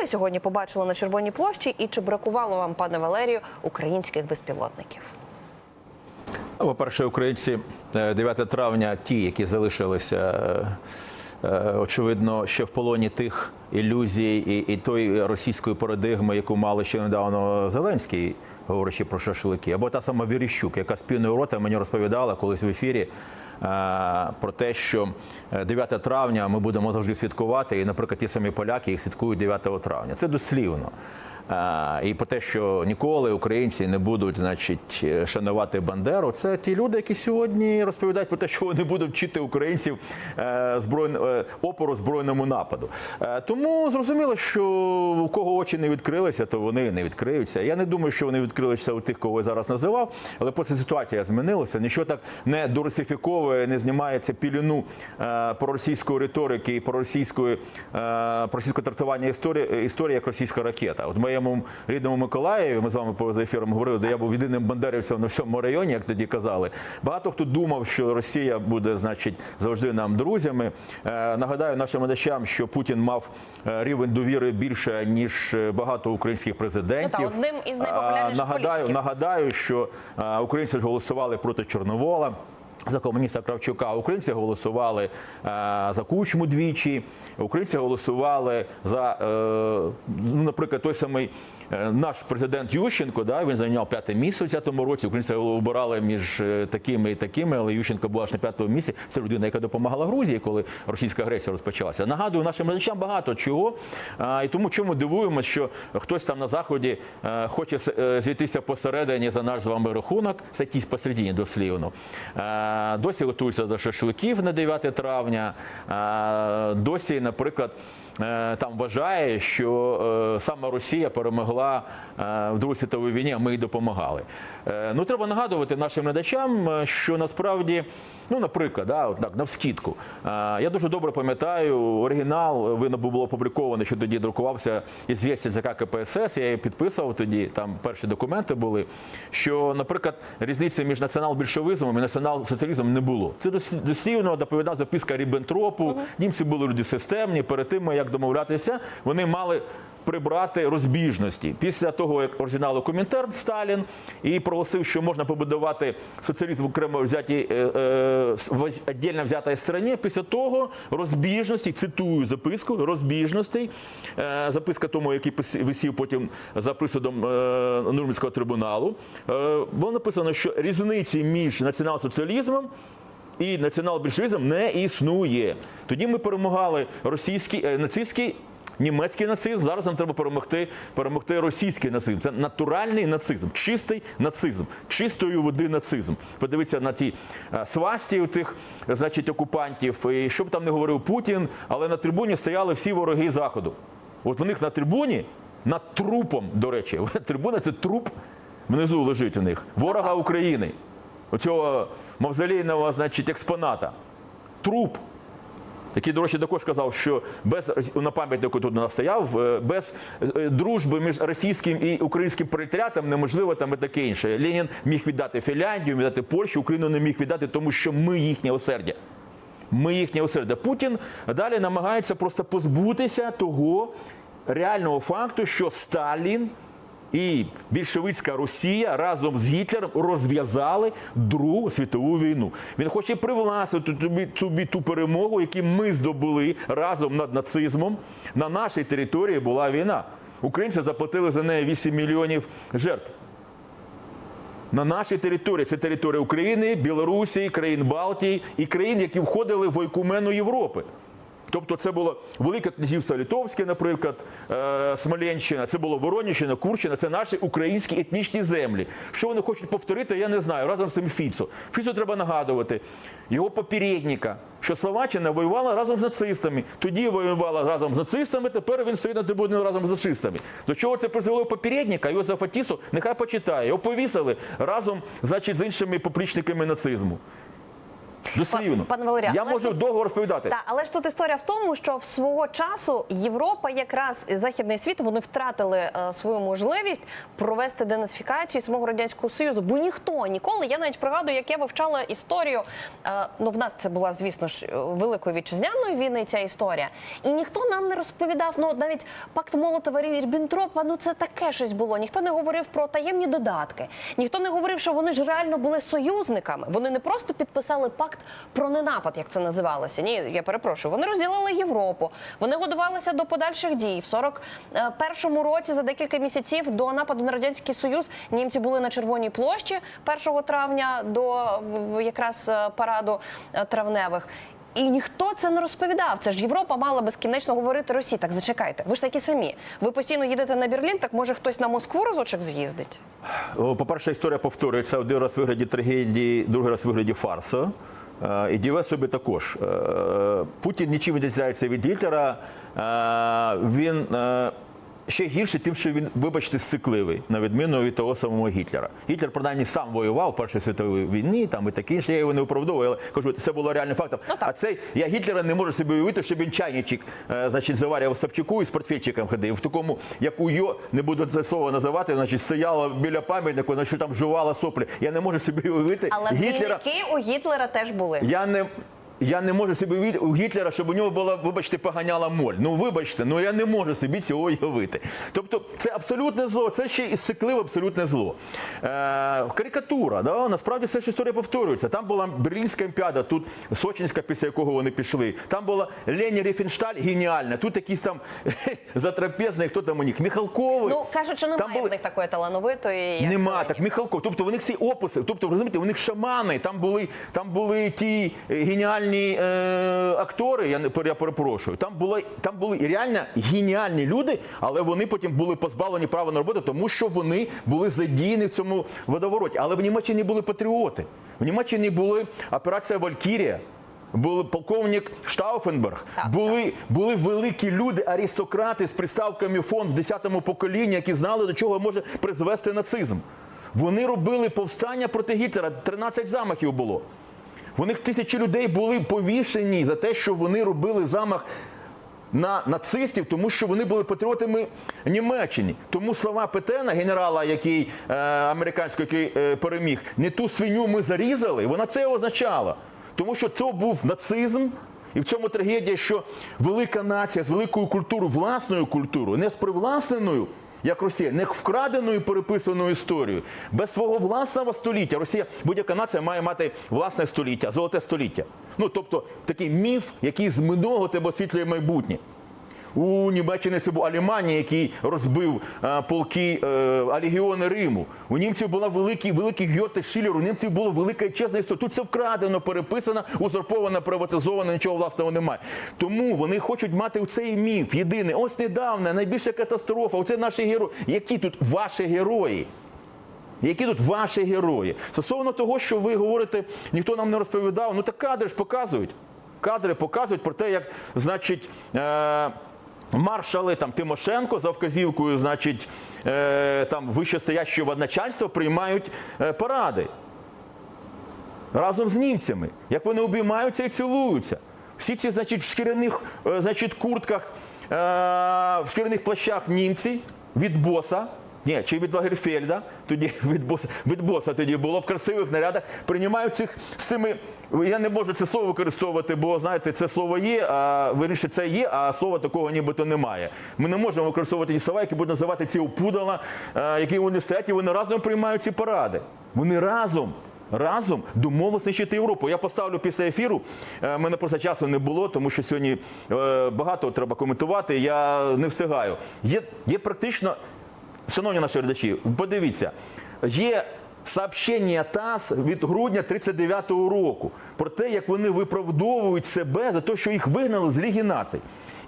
ви сьогодні побачили на Червоній площі, і чи бракувало вам, пане Валерію, українських безпілотників? Ну, По-перше, українці е, 9 травня, ті, які залишилися, е, е, очевидно, ще в полоні тих ілюзій і, і тої російської парадигми, яку мали ще недавно Зеленський, говорячи про шашлики, або та сама Віріщук, яка з піною рота мені розповідала колись в ефірі. е, Про те, що е, 9 травня ми будемо завжди святкувати, і, наприклад, ті самі поляки їх святкують 9 травня. Це дослівно. І про те, що ніколи українці не будуть, значить, е, шанувати Бандеру, це ті люди, які сьогодні розповідають про те, що вони будуть вчити українців е, збройн... е, опору збройному нападу. Тому зрозуміло, що у кого очі не відкрилися, то вони не відкриються. Я не думаю, що вони відкрилися у тих, кого я зараз називав, але просто ситуація змінилася. Нічого так не доросифіковує, не знімається пілюну проросійської риторики і проросійської проросійського трактування історії, історії як російська ракета. От в моєму рідному Миколаєві, ми з вами поза ефіром говорили, де я був єдиним бандерівцем на всьому районі, як тоді казали. Багато хто думав, що Росія буде, значить, завжди нам друзями. Е, нагадаю нашим глядачам, що Путін мав е, рівень довіри більше ніж е, багато українських президентів. Ну та, одним із найпопулярніших нагадаю, політиків. нагадаю, що українці ж голосували проти Чорновола. За комуніста Кравчука українці голосували е, за кучму двічі. Українці голосували за, е, ну, наприклад, той самий наш президент Ющенко. Да, він зайняв п'яте місце у цьому році. Українці обирали між е, такими і такими, але Ющенко була аж на п'ятому місці. Це людина, яка допомагала Грузії, коли російська агресія розпочалася. Нагадую нашим глядачам багато чого. І тому чому дивуємося, що хтось там на заході е, хоче е, зійтися посередині за наш з вами рахунок, це якийсь посередині дослівно. Е, Досі готуються до шашликів на 9 травня. Е, Досі, наприклад. Е, Там вважає, що е, саме Росія перемогла е, в Другій світовій війні, а ми їй допомагали. Ну треба нагадувати нашим глядачам, що насправді, ну наприклад, да, от так навскідку. Я дуже добре пам'ятаю оригінал. Він було опубліковано, що тоді друкувався ізвістя ЗК КПСС. Я її підписував тоді. Там перші документи були. Що, наприклад, різниці між націонал-більшовизмом і націонал-соціалізмом не було. Це дос- дослівно доповідна записка Ріббентропу. Німці були люди системні. Перед тим як домовлятися, вони мали. Прибрати розбіжності після того, як оригіналу Комінтерн Сталін і проголосив, що можна побудувати соціалізм в окремо взятій е, е, в віддільно взятій країні. Після того розбіжності, цитую записку, розбіжностей, записка тому, який висів потім за присудом е, трибуналу. Е, було написано, що різниці між націонал-соціалізмом і націонал-більшовізм не існує. Тоді ми перемагали російський е, нацистський. Німецький нацизм зараз нам треба перемогти, перемогти російський нацизм. Це натуральний нацизм, чистий нацизм, чистої води нацизм. Подивіться на ті е, свасті у тих, значить, окупантів. І що б там не говорив Путін, але на трибуні стояли всі вороги заходу. От в них на трибуні, над трупом, до речі, трибуна це труп внизу лежить у них. Ворога України. Оцього мавзолейного, значить, експоната. Труп. Який, до речі, також казав, що без на пам'ятнику тут у нас стояв, е, без е, дружби між російським і українським пролетаріатом неможливо там і таке інше. Ленін міг віддати Фінляндію, віддати Польщу, Україну не міг віддати, тому що ми їхнє осердя. Ми їхнє осердя. Путін далі намагається просто позбутися того реального факту, що Сталін і більшовицька Росія разом з Гітлером розв'язали Другу світову війну. Він хоче привласнити тобі, тобі ту перемогу, яку ми здобули разом над нацизмом. На нашій території була війна. Українці заплатили за неї 8 мільйонів жертв. На нашій території це територія України, Білорусі, країн Балтії і країн, які входили в ойкумену Європи. Тобто це було Велике Князівство Литовське, наприклад, е, Смоленщина, це було Воронівщина, Курщина, це наші українські етнічні землі. Що вони хочуть повторити, я не знаю. Разом з цим Фіцо. Фіцо треба нагадувати його попередника, що Словаччина воювала разом з нацистами. Тоді воювала разом з нацистами, тепер він стоїть на трибуні разом з нацистами. До чого це призвело попередника, Йозефа Тісу, нехай почитає. Його повісили разом значить, з іншими поплічниками нацизму. Дослівно. Пане Валерію, я можу тут- довго розповідати. Так, але ж тут історія в тому, що в свого часу Європа, якраз і західний світ, вони втратили е, свою можливість провести денацифікацію самого радянського союзу. Бо ніхто ніколи. Я навіть пригадую, як я вивчала історію. Е, ну, в нас це була, звісно ж, е, великої вітчизняної війни. Ця історія, і ніхто нам не розповідав. Ну, навіть пакт Молотова Ріббентропа, ну це таке щось було. Ніхто не говорив про таємні додатки. Ніхто не говорив, що вони ж реально були союзниками. Вони не просто підписали пакт про ненапад, як це називалося. Ні, я перепрошую. Вони розділили Європу. Вони годувалися до подальших дій. В 41-му році, за декілька місяців до нападу на радянський союз, німці були на Червоній площі 1 травня до якраз е, параду е, травневих. І ніхто це не розповідав. Це ж Європа мала безкінечно говорити Росії. Так зачекайте. Ви ж такі самі. Ви постійно їдете на Берлін, так може хтось на Москву разочок з'їздить? По-перше, історія повторюється один раз в вигляді трагедії, другий раз в вигляді фарсу. Е, І діве собі також. Е, Путін нічим відрізняється від Гітлера. Е, Він ще гірше тим, що він, вибачте, сцикливий, на відміну від того самого Гітлера. Гітлер, принаймні, сам воював в Першій світовій війні, там і таке інше. Я його не виправдовую, але кажу, це було реальним фактом. Ну, а цей я Гітлера не можу собі уявити, щоб він чайничок, е, значить, заварював Савчуку і з портфельчиком ходив. В такому, як у йо, не буду це слово називати, значить, стояла біля пам'ятнику, значить, там жувала соплі. Я не можу собі уявити Але Гітлера. у Гітлера теж були. Я не. Я не можу собі уявити у Гітлера, щоб у нього була, вибачте, поганяла моль. Ну вибачте, ну я не можу собі цього уявити. Тобто, це абсолютне зло, це ще і сикливе абсолютне зло. Е, карикатура, да? насправді все ж історія повторюється. Там була Берлінська олімпіада, тут Сочинська, після якого вони пішли. Там була Лені Ріфеншталь геніальна. Тут якийсь там затрапезний, хто там у них, Міхалковий. Ну кажуть, що Там немає були- в них такої талановитої. Як Нема так, Михалков. Тобто вони всі описи, тобто розумієте, у них шамани, там були, там були ті е, геніальні е, актори. Я я перепрошую. Там були, там були реально геніальні люди, але вони потім були позбавлені права на роботу, тому що вони були задіяні в цьому водовороті. Але в Німеччині були патріоти. В Німеччині були операція Валькірія. Були полковник Штауфенберг, Так, були, були великі люди, аристократи з приставками фон в 10-му поколінні, які знали, до чого може призвести нацизм. Вони робили повстання проти Гітлера. 13 замахів було. У них тисячі людей були повішені за те, що вони робили замах на нацистів, тому що вони були патріотами Німеччини. Тому слова Петена, генерала, який е, американського, який е, переміг, не ту свиню ми зарізали, вона це означала. Тому що це був нацизм. І в цьому трагедія, що велика нація з великою культурою, власною культурою, не з привласненою, як Росія, не вкраденою переписаною історією, без свого власного століття. Росія, будь-яка нація має мати власне століття, золоте століття. Ну тобто такий міф, який з минулого тебе освітлює майбутнє. У Німеччині це був Аліманія, який розбив е, полки е, а легіони Риму. У німців була великий, великий Гьоте Шілер, у німців була велика і чесна історія. Тут це вкрадено, переписано, узурповано, приватизовано, нічого власного немає. Тому вони хочуть мати цей міф єдиний. Ось недавно найбільша катастрофа. Оце наші герої. Які тут ваші герої? Які тут ваші герої? Стосовно того, що ви говорите, ніхто нам не розповідав. Ну так кадри ж показують. Кадри показують про те, як, значить. Е- Маршали там Тимошенко за вказівкою, значить, е, там вищестоящого начальства приймають е, поради разом з німцями. Як вони обіймаються і цілуються. Всі ці, значить, в шкіряних е, значить, куртках, е, в шкіряних плащах німці від боса. Ні, чи від Лагерфельда, тоді від боса, від боса тоді було в красивих нарядах. Приймають цих з. Я не можу це слово використовувати, бо знаєте, це слово є, а виріше це є, а слова такого нібито немає. Ми не можемо використовувати ті слова, які будуть називати ці опудала, які вони стоять, і вони разом приймають ці паради. Вони разом разом домови знищити Європу. Я поставлю після ефіру. е, Мене просто часу не було, тому що сьогодні е, багато треба коментувати. Я не встигаю. Є, є практично, шановні наші глядачі, подивіться, є. Сообщення ТАСС від грудня 39-го року про те, як вони виправдовують себе за те, що їх вигнали з Ліги націй.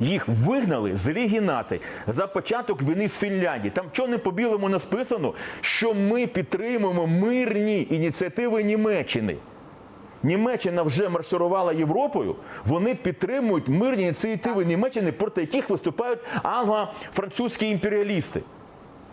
Їх вигнали з Ліги націй за початок війни з Фінляндії. Там чого не по білому написано, що ми підтримуємо мирні ініціативи Німеччини. Німеччина вже марширувала Європою. Вони підтримують мирні ініціативи Німеччини, проти яких виступають англо-французькі імперіалісти.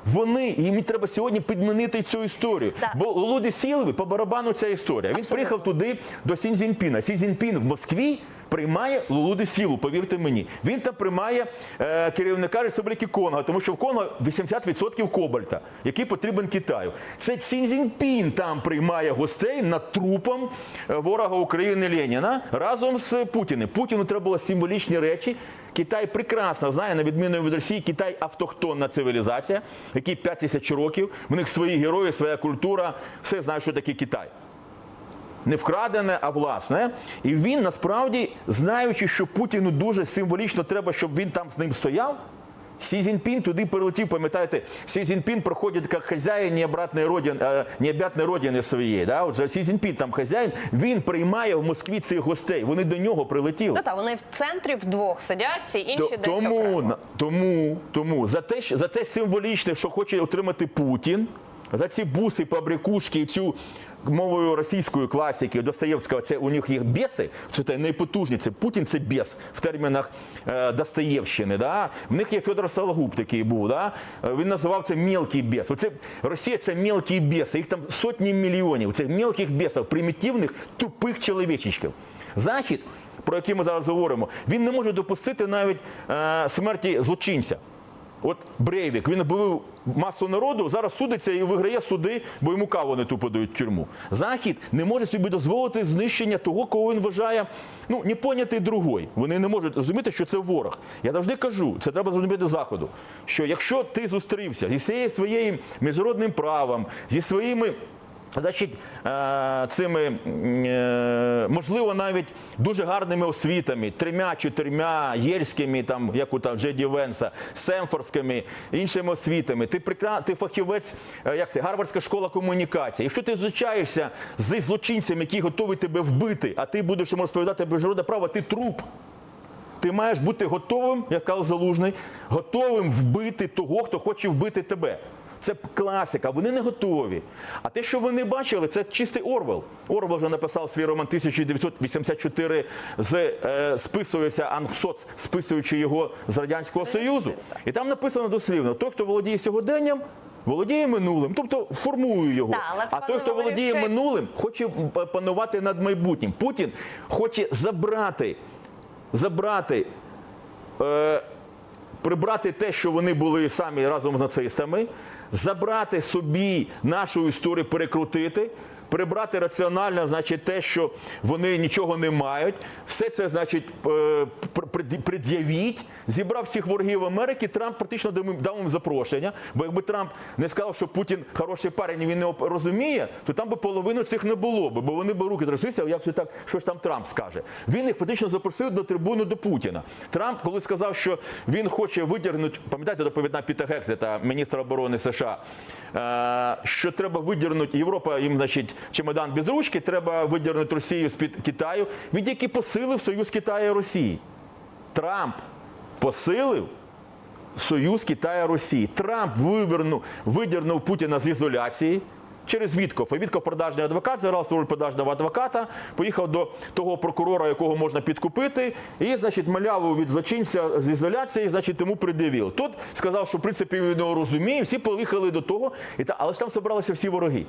Вони їм треба сьогодні підмінити цю історію. Так. Бо Луді Сілові по барабану ця історія. Він Абсолютно. приїхав туди до Сін Цзіньпіна. Сін Цзіньпін в Москві приймає Лулуди Сілу, повірте мені. Він там приймає е, керівника Республіки Конго, тому що в Конго 80% кобальта, який потрібен Китаю. Це Сін Цзіньпін там приймає гостей над трупом е, ворога України Леніна разом з Путіним. Путіну треба було символічні речі. Китай прекрасно знає, на відміну від Росії, Китай автохтонна цивілізація, якій 5 тисяч років. В них свої герої, своя культура, все знає, що таке Китай. Не вкрадене, а власне. І він насправді, знаючи, що Путіну дуже символічно треба, щоб він там з ним стояв. Сі Цзіньпін туди прилетів, пам'ятаєте, Сі Цзіньпін проходить як хазяїн необратної родини, а необ'ятної родини своєї. Да? Отже, Сі Цзіньпін там хазяїн, він приймає в Москві цих гостей. Вони до нього прилетіли. Ну, та вони в центрі вдвох сидять, всі інші Т десь тому, окремо. тому, тому за те, за це символічне, що хоче отримати Путін, за ці буси, побрякушки, цю мовою російської класики Достоєвського, це у них є біси, це те найпотужні, це Путін це біс в термінах е, Достоєвщини. Да? В них є Федор Сологуб такий був. Да? Е, Він називав це мелкий біс. Оце, Росія це мелкі біси, їх там сотні мільйонів. Це мелких бісів, примітивних, тупих чоловічечків. Захід про який ми зараз говоримо, він не може допустити навіть е, смерті злочинця. От Брейвік, він оббив масу народу, зараз судиться і виграє суди, бо йому каву не ту подають в тюрму. Захід не може собі дозволити знищення того, кого він вважає ну, непонятий другой. Вони не можуть зрозуміти, що це ворог. Я завжди кажу, це треба зрозуміти заходу. Що якщо ти зустрівся зі всією своїм міжнародним правом, зі своїми Значить, е, цими е, можливо навіть дуже гарними освітами, трьома, чотирма, єльськими, там як у там Джеді Венса, Семфорськими, іншими освітами. Ти прикра... ти фахівець, е, як це Гарвардська школа комунікації. Якщо ти зустрічаєшся зі злочинцем, який готовий тебе вбити, а ти будеш йому розповідати міжнародне право, ти труп. Ти маєш бути готовим, як сказав Залужний, готовим вбити того, хто хоче вбити тебе. Це класика, вони не готові. А те, що вони бачили, це чистий Орвел. Орвел вже написав свій роман 1984, з, е, списується Ангсоц, списуючи його з Радянського Союзу. І там написано дослівно: той, хто володіє сьогоденням, володіє минулим, тобто формує його. Це а той, хто володіє що- минулим, хоче панувати над майбутнім. Путін хоче забрати забрати, е, прибрати те, що вони були самі разом з нацистами, забрати собі нашу історію, перекрутити. Прибрати раціонально, значить, те, що вони нічого не мають, все це, значить, е, пред'явіть. Зібрав всіх ворогів Америки. Трамп практично дав їм- запрошення. Бо якби Трамп не сказав, що Путін хороший парень, і він не розуміє, то там би половину цих не було бо вони б руки тряслися, як же так, що ж там Трамп скаже. Він їх фактично запросив до трибуну до Путіна. Трамп, коли сказав, що він хоче видірнути, пам'ятаєте, доповідна Піта Гексета, міністра оборони США, е, що треба видірнути Європа, їм, значить, чемодан без ручки, треба видірнути Росію з-під Китаю. Він тільки посилив союз Китаю і Росії. Трамп посилив союз Китаю Росії. Трамп вивернув, видірнув Путіна з ізоляції. Через Вітков. І Вітков продажний адвокат, заграв свою роль продажного адвоката, поїхав до того прокурора, якого можна підкупити, і, значить, маляву від злочинця з ізоляції, значить, тому придивив. Тут сказав, що в принципі він його розуміє, всі поїхали до того, і та, але ж там зібралися всі вороги.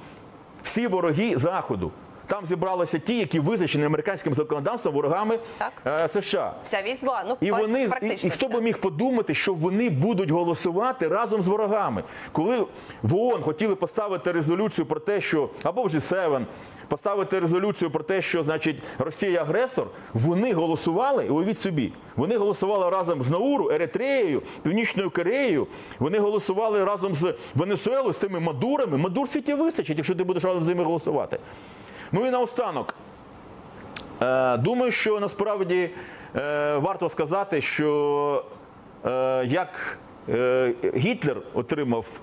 Всі вороги Заходу. Там зібралися ті, які визначені американським законодавством ворогами Так. е, США. Вся вісь зла. Ну, І вони і, і хто би міг подумати, що вони будуть голосувати разом з ворогами, коли в ООН хотіли поставити резолюцію про те, що або в G7, поставити резолюцію про те, що значить Росія агресор, вони голосували. і Уявіть собі, вони голосували разом з Науру, Еритреєю, Північною Кореєю. Вони голосували разом з Венесуелою, з цими Мадурами. Мадур світі вистачить, якщо ти будеш разом з ними голосувати. Ну і наостанок. Е, Думаю, що насправді е, варто сказати, що е, як Гітлер отримав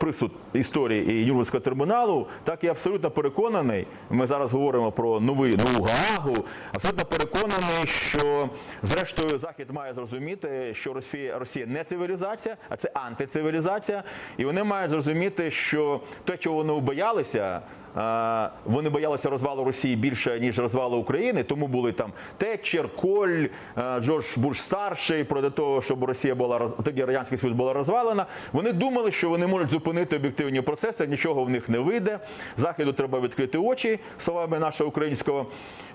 присуд історії і Нюрнберзького терміналу, так і абсолютно переконаний. Ми зараз говоримо про новий нову Гаагу. Абсолютно переконаний, що зрештою Захід має зрозуміти, що Росія Росія не цивілізація, а це антицивілізація. І вони мають зрозуміти, що те, чого вони боялися. Е, вони боялися розвалу Росії більше ніж розвалу України. Тому були там Тетчер, Коль, е, Джордж Буш старший проти того, щоб Росія була тоді радянський Союз була розвалена. Вони думали, що вони можуть зупинити об'єктивні процеси. Нічого в них не вийде. Заходу треба відкрити очі словами нашого українського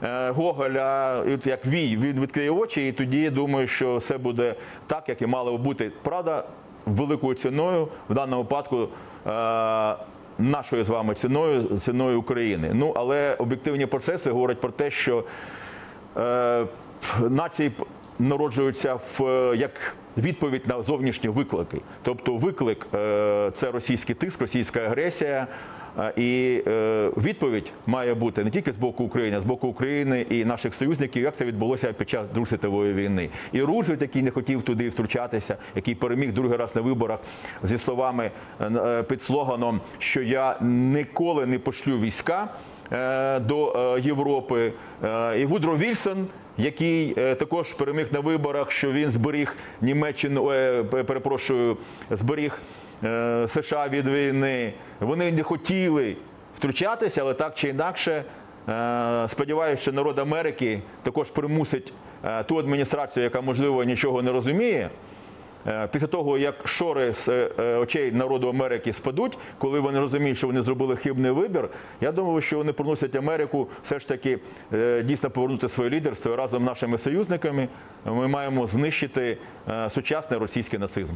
е, Гоголя. Як вій він відкриє очі, і тоді думаю, що все буде так, як і мало бути. Правда, великою ціною в даному випадку. Нашою з вами ціною, ціною України. Ну але об'єктивні процеси говорять про те, що е, нації народжуються в е, як відповідь на зовнішні виклики. Тобто, виклик е, це російський тиск, російська агресія. е, І відповідь має бути не тільки з боку України, а з боку України і наших союзників, як це відбулося під час Другої світової війни. І Рузвельт, який не хотів туди втручатися, який переміг другий раз на виборах зі словами під слоганом, що я ніколи не пошлю війська до Європи. І Вудро Вільсон, який е, також переміг на виборах, що він зберіг Німеччину, е, перепрошую, зберіг е, США від війни. Вони не хотіли втручатися, але так чи інакше. Сподіваюся, що народ Америки також примусить ту адміністрацію, яка можливо нічого не розуміє. Е, Після того, як шори з е, е, очей народу Америки спадуть, коли вони розуміють, що вони зробили хибний вибір, я думаю, що вони приносять Америку все ж таки дійсно повернути своє лідерство разом з нашими союзниками. Ми маємо знищити сучасний російський нацизм.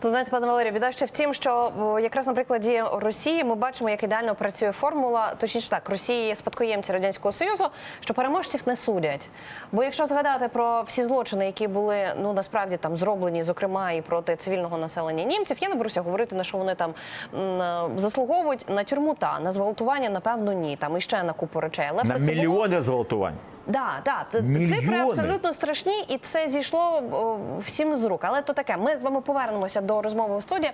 То знаєте, пане Валерію, біда ще в тім, що якраз на прикладі Росії ми бачимо, як ідеально працює формула. Точніше так, Росії є спадкоємці радянського союзу, що переможців не судять. Бо якщо згадати про всі злочини, які були ну насправді там зроблені, зокрема і проти цивільного населення німців, я не беруся говорити на що вони там е, заслуговують на тюрму та на зґвалтування, напевно, ні. Там і ще на купу речей. Але На все це було мільйони зґвалтувань. Да, да, цифри абсолютно страшні, і це зійшло всім з рук. Але то таке. Ми з вами повернемося до розмови у студії.